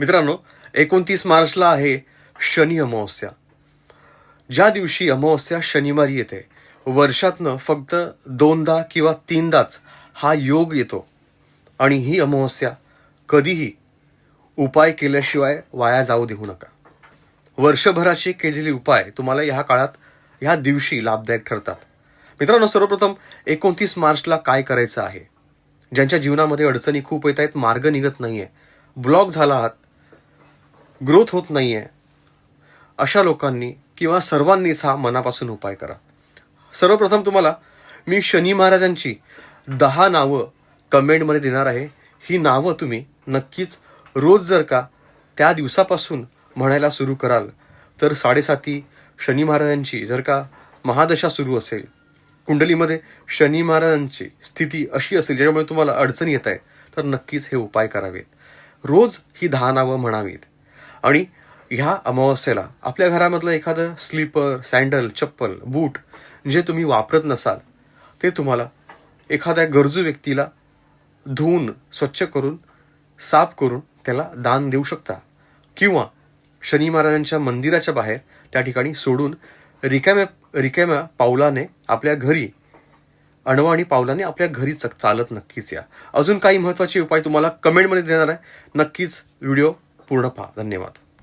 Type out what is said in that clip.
मित्रांनो एकोणतीस मार्चला आहे शनी अमावस्या. ज्या दिवशी अमावस्या शनिवारी येते वर्षातनं फक्त दोनदा किंवा तीनदाच हा योग येतो. आणि ही अमावस्या कधीही उपाय केल्याशिवाय वाया जाऊ देऊ नका. वर्षभराचे केलेले उपाय तुम्हाला ह्या काळात ह्या दिवशी लाभदायक ठरतात. मित्रांनो सर्वप्रथम एकोणतीस मार्चला काय करायचं आहे? ज्यांच्या जीवनामध्ये अडचणी खूप येत आहेत मार्ग निघत नाही आहे ब्लॉक झाला आहात ग्रोथ होत नाही आहे अशा लोकांनी किंवा सर्वांनीच हा मनापासून उपाय करा. सर्वप्रथम तुम्हाला मी शनी महाराजांची दहा नावं कमेंटमध्ये देणार आहे. ही नावं तुम्ही नक्कीच रोज जर का त्या दिवसापासून म्हणायला सुरू कराल तर साडेसाती शनी महाराजांची जर का महादशा सुरू असेल कुंडलीमध्ये शनी महाराजांची स्थिती अशी असेल ज्याच्यामुळे तुम्हाला अडचणी येत आहे तर नक्कीच हे उपाय करावेत. रोज ही दहा नावं म्हणावीत. आणि ह्या अमावस्येला आपल्या घरामधलं एखादं स्लीपर सँडल चप्पल बूट जे तुम्ही वापरत नसाल ते तुम्हाला एखाद्या गरजू व्यक्तीला धुवून स्वच्छ करून साफ करून त्याला दान देऊ शकता. किंवा शनी महाराजांच्या मंदिराच्या बाहेर त्या ठिकाणी सोडून रिकाम्या रिकाम्या पावलाने आपल्या घरी अणवाणी पावलाने आपल्या घरी चालत नक्कीच या. अजून काही महत्त्वाचे उपाय तुम्हाला कमेंटमध्ये देणार आहे. नक्कीच व्हिडिओ पूर्ण पहा धन्यवाद